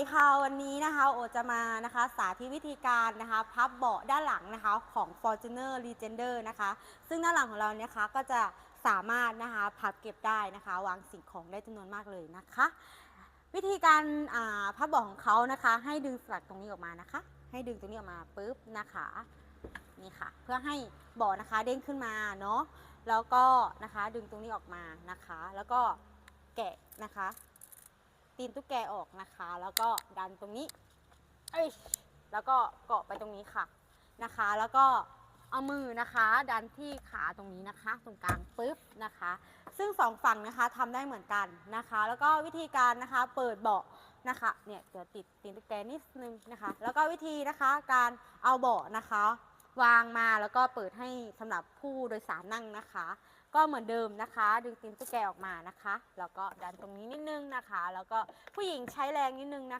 ดีค่ะวันนี้นะคะโอจะมานะคะสาธิตวิธีการนะคะพับเบาะด้านหลังนะคะของ Fortuner Legender นะคะซึ่งด้านหลังของเราเนี่ยคะก็จะสามารถนะคะพับเก็บได้นะคะ วางสิ่งของได้จำนวนมากเลยนะคะ วิธีการพับเบาะของเขานะคะ ให้ดึงสลักตรงนี้ออกมานะคะ ให้ดึงตรงนี้ออกมาปุ๊บนะคะนี่ค่ะเพื่อให้เบาะนะคะเด้งขึ้นมาเนาะแล้วก็นะคะดึงตรงนี้ออกมานะคะ แล้วก็แกะนะคะ ตีนตุ๊กแกออกนะคะ แล้วก็ดันตรงนี้เอ้ยแล้วก็เกาะไปตรงนี้ค่ะนะคะ แล้วก็เอามือนะคะ ดันที่ขาตรงนี้นะคะ ตรงกลางปุ๊บนะคะ ซึ่งสองฝั่งนะคะทำได้เหมือนกันนะคะ แล้วก็วิธีการนะคะเปิดเบาะนะคะเนี่ยเดี๋ยวติดตีนตุ๊กแกนิดนึงนะคะ แล้วก็วิธีนะคะการเอาเบาะนะคะ วางมาแล้วก็เปิดให้สำหรับผู้โดยสารนั่งนะคะ ก็เหมือนเดิมนะคะ ดึงตีนตุ๊กแกออกมานะคะ แล้วก็ดันตรงนี้นิดนึงนะคะ แล้วก็ผู้หญิงใช้แรงนิดนึงนะคะ